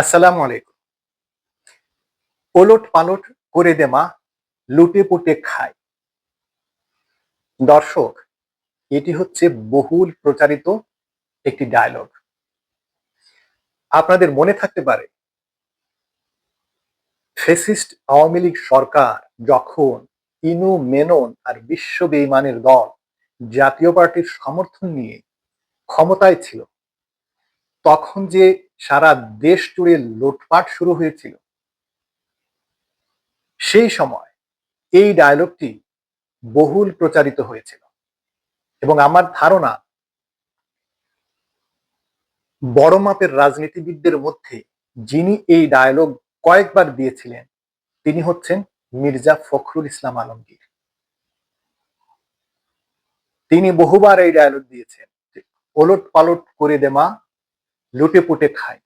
আসসালামু আলাইকুম। ওলট পালট করে দে মা, লুটে পুটে খায়। দর্শক, এটি হচ্ছে বহুল প্রচারিত একটি ডায়লগ আপনাদের মনে থাকতে পারে ফেসিস্ট আওয়ামী লীগ সরকার যখন ইনু মেনন আর বিশ্ব বেইমানের দল জাতীয় পার্টির সমর্থন নিয়ে ক্ষমতায় ছিল, তখন যে সারা দেশ জুড়ে লুটপাট শুরু হয়েছিল। সেই সময় এই ডায়লগটি বহুল প্রচারিত হয়েছিল এবং আমার ধারণা বড় মাপের রাজনীতিবিদদের মধ্যে যিনি এই ডায়লগ কয়েকবার দিয়েছিলেন, তিনি হচ্ছেন মির্জা ফখরুল ইসলাম আলমগীর। তিনি বহুবার এই ডায়লগ দিয়েছেন ওলট পালট করে দে মা লুটে পুটে খায়।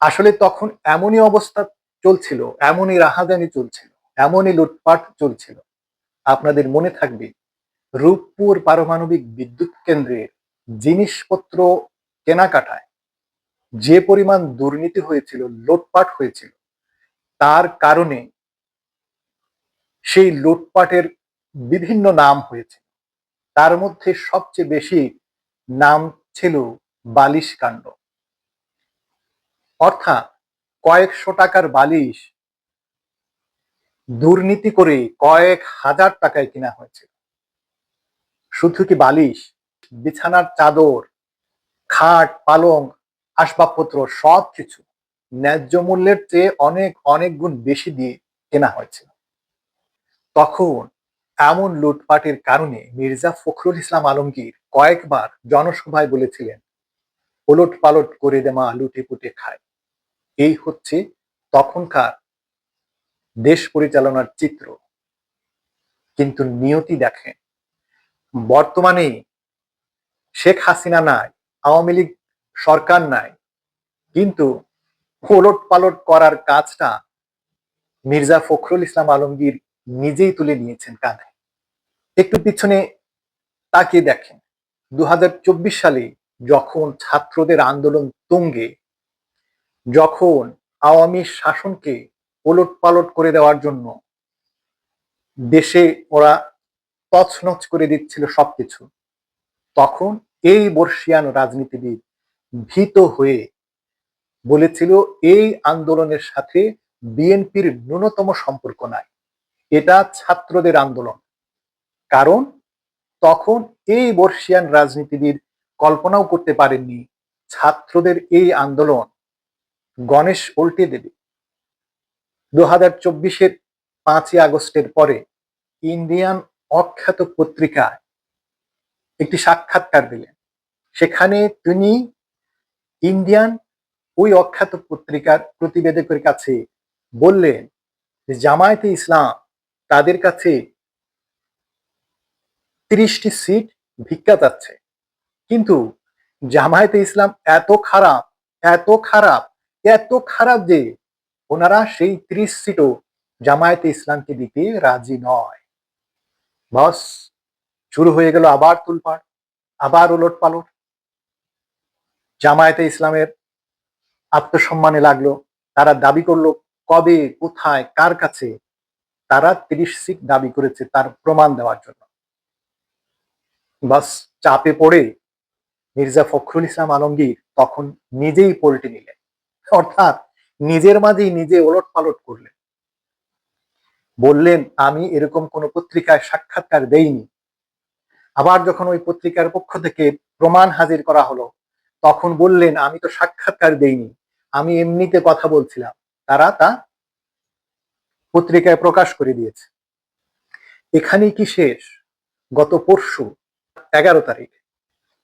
আসলে তখন এমনই অবস্থা চলছিল, এমনই রাহাজানি চলছিল, এমনই লুটপাট চলছিল। আপনাদের মনে থাকবে, রূপপুর পারমাণবিক বিদ্যুৎ কেন্দ্রের জিনিসপত্র কেনাকাটায় যে পরিমাণ দুর্নীতি হয়েছিল, লুটপাট হয়েছিল, তার কারণে সেই লুটপাটের বিভিন্ন নাম হয়েছে। তার মধ্যে সবচেয়ে বেশি নাম ছিল বালিশ কাণ্ড। অর্থাৎ কয়েকশো টাকার বালিশ দুর্নীতি করে কয়েক হাজার টাকায় কিনা হয়েছে শুধু কি বালিশ, বিছানার চাদর, খাট, পালং, আসবাবপত্র সব কিছু ন্যায্য মূল্যের চেয়ে অনেক অনেক গুণ বেশি দিয়ে কেনা হয়েছিল। তখন এমন লুটপাটের কারণে মির্জা ফখরুল ইসলাম আলমগীর কয়েকবার জনসভায় বলেছিলেন ওলট পালট করে দেমা লুটে পুটে খায়। এই হচ্ছে তখনকার দেশ পরিচালনার চিত্র। কিন্তু নিয়তি দেখেন, বর্তমানে শেখ হাসিনা নাই, আওয়ামী লীগ সরকার নাই, কিন্তু ওলট পালট করার কাজটা মির্জা ফখরুল ইসলাম আলমগীর নিজেই তুলে নিয়েছেন কাঁধে। একটু পিছনে তাকিয়ে দেখেন দু হাজার চব্বিশ সালে যখন ছাত্রদের আন্দোলন তুঙ্গে, যখন আওয়ামী শাসনকে ওলট পালট করে দেওয়ার জন্য দেশে ওরা তছনছ করে দিচ্ছিল সবকিছু, তখন এই বর্ষিয়ান রাজনীতিবিদ ভীত হয়ে বলেছিল, এই আন্দোলনের সাথে বিএনপির ন্যূনতম সম্পর্ক নাই। এটা ছাত্রদের আন্দোলন। কারণ তখন এই বর্ষিয়ান রাজনীতিবিদ কল্পনাও করতে পারেননি ছাত্রদের এই আন্দোলন গণেশ উল্টে দেবে। দু হাজার চব্বিশের পাঁচই আগস্টের পরে ইন্ডিয়ান অখ্যাত পত্রিকায় একটি সাক্ষাৎকার দিলেন। সেখানে তিনি ইন্ডিয়ান ওই অখ্যাত পত্রিকার প্রতিবেদকের কাছে বললেন যে, জামায়াতে ইসলাম তাদের কাছে তিরিশটি সিট ভিক্ষা যাচ্ছে। কিন্তু জামায়াতে ইসলাম এত খারাপ এত খারাপ এত খারাপ যে ওনারা সেই ত্রিশ সিটও জামায়াতে ইসলামকে দিতে রাজি নয়। বস, শুরু হয়ে গেল আবার তুলপাড়, আবার ওলট পালট জামায়াতে ইসলামের আত্মসম্মানে লাগল, তারা দাবি করল, কবে, কোথায়, কার কাছে তারা তিরিশ সিট দাবি করেছে তার প্রমাণ দেওয়ার জন্য। বাস চাপে পড়ে মির্জা ফখরুল ইসলাম আলমগীর তখন নিজেই পল্টে নিলেন। অর্থাৎ নিজের মাঝেই নিজে ওলট পালট করলেন। বললেন, আমি এরকম কোন পত্রিকায় সাক্ষাৎকার দেইনি। আবার যখন ওই পত্রিকার পক্ষ থেকে প্রমাণ হাজির করা হলো, তখন বললেন, আমি তো সাক্ষাৎকার দেইনি। আমি এমনিতে কথা বলছিলাম। তারা তা পত্রিকায় প্রকাশ করে দিয়েছে। এখানেই কি শেষ? গত পরশু, এগারো তারিখ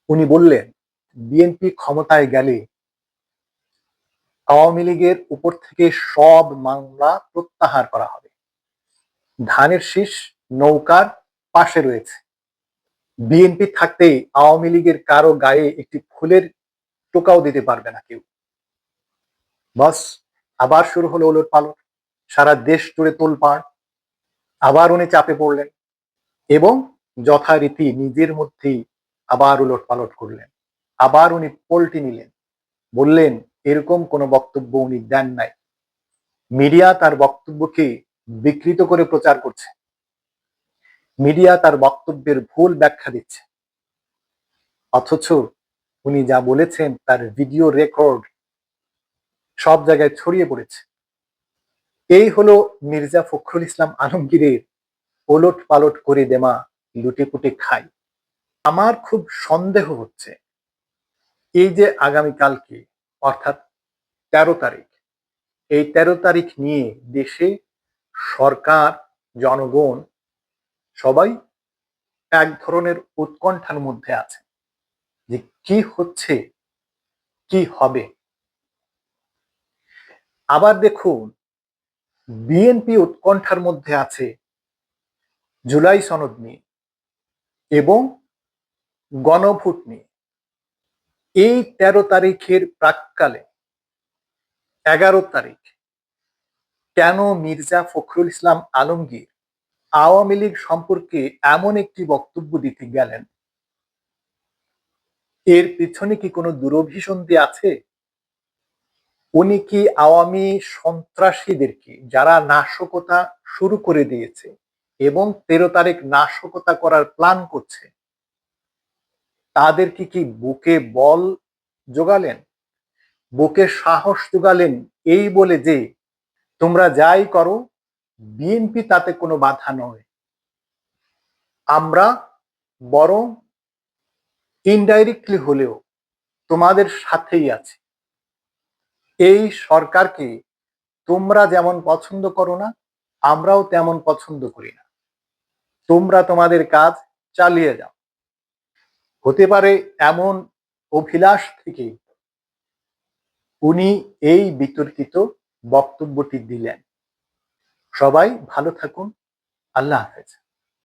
উনি বললেন, বিএনপি ক্ষমতায় গেলে আওয়ামী লীগের উপর থেকে সব মামলা প্রত্যাহার করা হবে। ধানের শীষ নৌকার পাশে রয়েছে। বিএনপি থাকতেই আওয়ামী লীগের কারও গায়ে একটি ফুলের টোকাও দিতে পারবে না কেউ। বাস, আবার শুরু হলো ওলট পালট সারা দেশ জুড়ে তোলপাড়। আবার উনি চাপে পড়লেন এবং যথারীতি নিজের মধ্যেই আবার উলট পালট করলেন। আবার উনি পল্টি নিলেন। বললেন, এরকম কোনো বক্তব্য উনি দেন নাই। মিডিয়া তার বক্তব্যকে বিকৃত করে প্রচার করছে। মিডিয়া তার বক্তব্যের ভুল ব্যাখ্যা দিচ্ছে। অথচ উনি যা বলেছেন তার ভিডিও রেকর্ড সব জায়গায় ছড়িয়ে পড়েছে। এই হলো মির্জা ফখরুল ইসলাম আলমগীরের ওলট পালট করে দেমা লুটে পুটে খাই। আমার খুব সন্দেহ হচ্ছে এই যে আগামীকালকে অর্থাৎ তেরো তারিখ, এই তেরো তারিখ নিয়ে দেশে সরকার, জনগণ সবাই এক ধরনের উৎকণ্ঠার মধ্যে আছে যে কি হচ্ছে, কি হবে। আবার দেখুন বিএনপি উৎকণ্ঠার মধ্যে আছে জুলাই সনদ নিয়ে এবং গণভোট নিয়ে। এই তেরো তারিখের প্রাককালে এগারো তারিখ কেন মির্জা ফখরুল ইসলাম আলমগীর আওয়ামী লীগ সম্পর্কে এমন একটি বক্তব্য দিতে গেলেন? এর পিছনে কি কোনো দুরভিসন্ধি আছে? উনি কি আওয়ামী সন্ত্রাসীদেরকে যারা নাশকতা শুরু করে দিয়েছে এবং তেরো তারিখ নাশকতা করার প্ল্যান করছে, তাদেরকে কি বুকে বল জোগালেন বুকে সাহস জোগালেন এই বলে যে, তোমরা যাই করো বিএনপি তাতে কোনো বাধা নয়। আমরা বরং ইনডাইরেক্টলি হলেও তোমাদের সাথেই আছি। এই সরকারকে তোমরা যেমন পছন্দ করো না, আমরাও তেমন পছন্দ করি না। তোমরা তোমাদের কাজ চালিয়ে যাও। হতে পারে এমন অভিলাষ থেকে উনি এই বিতর্কিত বক্তব্যটি দিলেন। সবাই ভালো থাকুন। আল্লাহ হাফেজ।